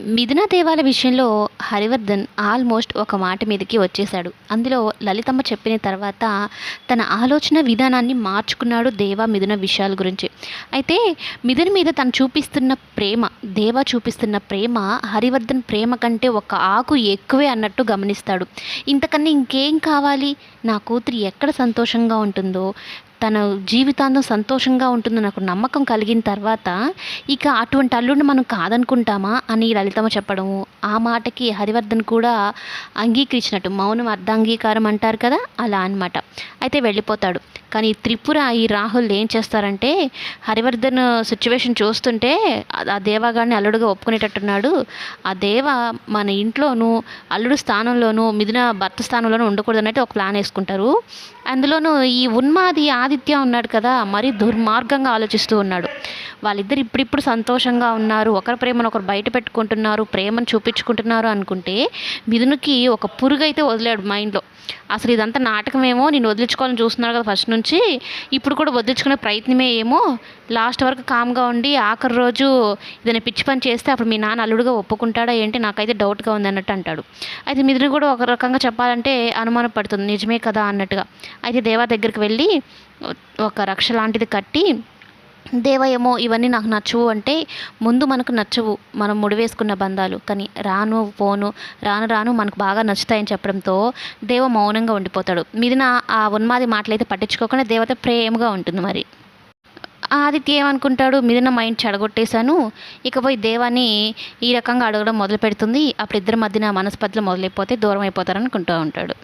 మిథునా దేవాల విషయంలో హరివర్ధన్ ఆల్మోస్ట్ ఒక మాట మీదకి వచ్చేశాడు. అందులో లలితమ్మ చెప్పిన తర్వాత తన ఆలోచన విధానాన్ని మార్చుకున్నాడు దేవా మిథున విషయాల గురించి. అయితే మిథున మీద తను చూపిస్తున్న ప్రేమ దేవా చూపిస్తున్న ప్రేమ హరివర్ధన్ ప్రేమ కంటే ఒక ఆకు ఎక్కువే అన్నట్టు గమనిస్తాడు. ఇంతకన్నా ఇంకేం కావాలి? నా కూతురు ఎక్కడ సంతోషంగా ఉంటుందో తన జీవితాంతం సంతోషంగా ఉంటుందో నాకు నమ్మకం కలిగిన తర్వాత ఇక అటువంటి అల్లుడిని మనం కాదనుకుంటామా అని లలితమ్మ చెప్పడము. ఆ మాటకి హరివర్ధన్ కూడా అంగీకరించినట్టు మౌనం అర్ధాంగీకారం అంటారు కదా అలా అన్నమాట. అయితే వెళ్ళిపోతాడు. కానీ త్రిపుర ఈ రాహుల్ ఏం చేస్తారంటే హరివర్ధన్ సిచ్యువేషన్ చూస్తుంటే ఆ- దేవాగాడిని అల్లుడుగా ఒప్పుకునేటట్టున్నాడు. ఆ దేవ మన ఇంట్లోనూ అల్లుడు స్థానంలోనూ మిథున భర్త స్థానంలోనూ ఉండకూడదు అన్నట్టు ఒక ప్లాన్ వేసుకుంటారు. అందులోనూ ఈ ఉన్మాది ఆదిత్య ఉన్నాడు కదా మరీ దుర్మార్గంగా ఆలోచిస్తూ ఉన్నాడు. వాళ్ళిద్దరు ఇప్పుడిప్పుడు సంతోషంగా ఉన్నారు ఒకరి ప్రేమను ఒకరు బయట పెట్టుకుంటున్నారు ప్రేమను చూపించుకుంటున్నారు అనుకుంటే మిథునికి ఒక పురుగు అయితే వదిలాడు మైండ్లో అసలు ఇదంతా నాటకమేమో నేను వదిలించుకోవాలని చూస్తున్నాడు కదా ఫస్ట్ నుంచి ఇప్పుడు కూడా వదిలించుకునే ప్రయత్నమే ఏమో. లాస్ట్ వరకు కామ్గా ఉండి ఆఖరి రోజు ఏదైనా పిచ్చి పని చేస్తే అప్పుడు మీ నాన్న అల్లుడుగా ఒప్పుకుంటాడా ఏంటి? నాకైతే డౌట్గా ఉంది అన్నట్టు అంటాడు. అయితే మిథున కూడా ఒక రకంగా చెప్పాలంటే అనుమానం పడుతుంది. నిజమే కదా అన్నట్టుగా. అయితే దేవా దగ్గరికి వెళ్ళి ఒక రక్ష లాంటిది కట్టి దేవ ఏమో ఇవన్నీ నాకు నచ్చవు అంటే ముందు మనకు నచ్చవు. మనం ముడివేసుకున్న బంధాలు. కానీ రాను పోను రాను రాను మనకు బాగా నచ్చుతాయని చెప్పడంతో దేవ మౌనంగా ఉండిపోతాడు. మిదిన ఆ ఉన్మాది మాటలైతే పట్టించుకోకుండా దేవత ప్రేమగా ఉంటుంది మరి. ఆదిత్య ఏమనుకుంటాడు? మిదిన మైండ్ చెడగొట్టేశాను. ఇకపోయి దేవాన్ని ఈ రకంగా అడగడం మొదలు పెడుతుంది అప్పుడు ఇద్దరి మధ్యన మనస్పతులు మొదలైపోతే దూరం అయిపోతారనుకుంటూ ఉంటాడు.